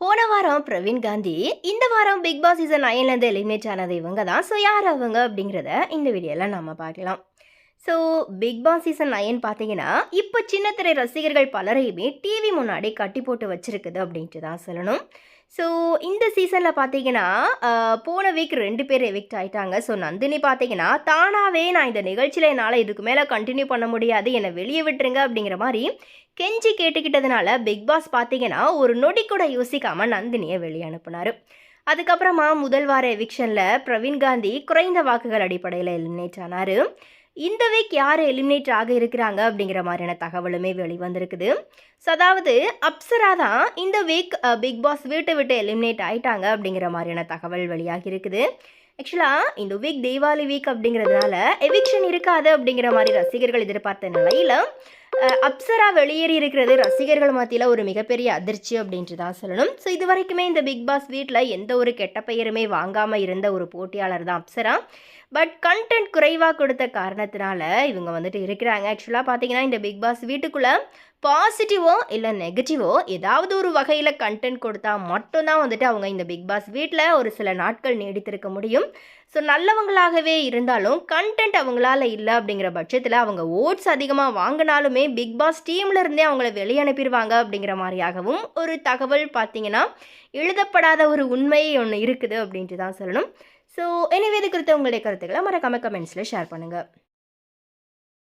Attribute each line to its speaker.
Speaker 1: போன வாரம் பிரவீன் காந்தி இந்த வாரம் பிக் பாஸ் சீசன் நைன்லேருந்து எலிமினேட் ஆனது இவங்க தான் ஸோ யார் அவங்க அப்படிங்கிறத இந்த வீடியோவில் நம்ம பார்க்கலாம். So Bigg Boss season nine பார்த்தீங்கன்னா இப்போ சின்னத்திரை ரசிகர்கள் பலரையுமே டிவி முன்னாடி கட்டி போட்டு வச்சிருக்குது அப்படின்ட்டு தான் சொல்லணும். ஸோ இந்த சீசனில் பார்த்தீங்கன்னா போன வீக் ரெண்டு பேர் எவிக்ட் ஆகிட்டாங்க ஸோ நந்தினி பார்த்தீங்கன்னா தானாகவே நான் இந்த நிகழ்ச்சியில் என்னால் இதுக்கு மேலே கண்டினியூ பண்ண முடியாது என்னை வெளியே விட்டுருங்க அப்படிங்கிற மாதிரி கெஞ்சி கேட்டுக்கிட்டதுனால பிக் பாஸ் பார்த்தீங்கன்னா ஒரு நொடி கூட யோசிக்காமல் நந்தினியை வெளியே அனுப்புனார். அதுக்கப்புறமா முதல் வார எவிக்ஷனில் பிரவீன் காந்தி குறைந்த வாக்குகள் அடிப்படையில் எலிமினேட் ஆனார். இந்த வீக் யார் எலிமினேட் ஆக இருக்கிறாங்க அப்படிங்கிற மாதிரியான தகவலுமே வெளிவந்திருக்குது. ஸோ அதாவது அப்சரா தான் இந்த வீக் பிக் பாஸ் வீட்டை விட்டு எலிமினேட் ஆயிட்டாங்க அப்படிங்கிற மாதிரியான தகவல் வெளியாகி இருக்குது. ஆக்சுவலாக இந்த வீக் தீபாவளி வீக் அப்படிங்கிறதுனால எவிக்ஷன் இருக்காது அப்படிங்கிற மாதிரி ரசிகர்கள் எதிர்பார்த்த நிலையில் அப்சரா வெளியேறி இருக்கிறது ரசிகர்கள் மத்தியில் ஒரு மிகப்பெரிய அதிர்ச்சி அப்படின்ட்டு தான் சொல்லணும். ஸோ இது வரைக்குமே இந்த பிக் பாஸ் வீட்டில் எந்த ஒரு கெட்ட பெயருமே வாங்காமல் இருந்த ஒரு போட்டியாளர் தான் அப்சரா. பட் கண்டென்ட் குறைவாக கொடுத்த காரணத்தினால இவங்க வந்துட்டு இருக்கிறாங்க. ஆக்சுவலாக பார்த்தீங்கன்னா இந்த பிக் பாஸ் வீட்டுக்குள்ளே பாசிட்டிவோ இல்லை நெகட்டிவோ ஏதாவது ஒரு வகையில் கண்டென்ட் கொடுத்தா மட்டும்தான் வந்துட்டு அவங்க இந்த பிக் பாஸ் வீட்டில் ஒரு சில நாட்கள் நீடித்திருக்க முடியும். ஸோ நல்லவங்களாகவே இருந்தாலும் கண்டென்ட் அவங்களால இல்லை அப்படிங்கிற பட்சத்தில் அவங்க ஓட்ஸ் அதிகமாக வாங்கினாலுமே பிக் பாஸ் டீம்ல இருந்தே அவங்கள வெளியே அனுப்பிடுவாங்க அப்படிங்கிற மாதிரியாகவும் ஒரு தகவல் பார்த்தீங்கன்னா எழுதப்படாத ஒரு உண்மை ஒன்று இருக்குது அப்படின்ட்டு தான் சொல்லணும். ஸோ எனவே இது குறித்த உங்களுடைய கருத்துக்களை மறக்காம கமெண்ட்ஸில் ஷேர் பண்ணுங்கள்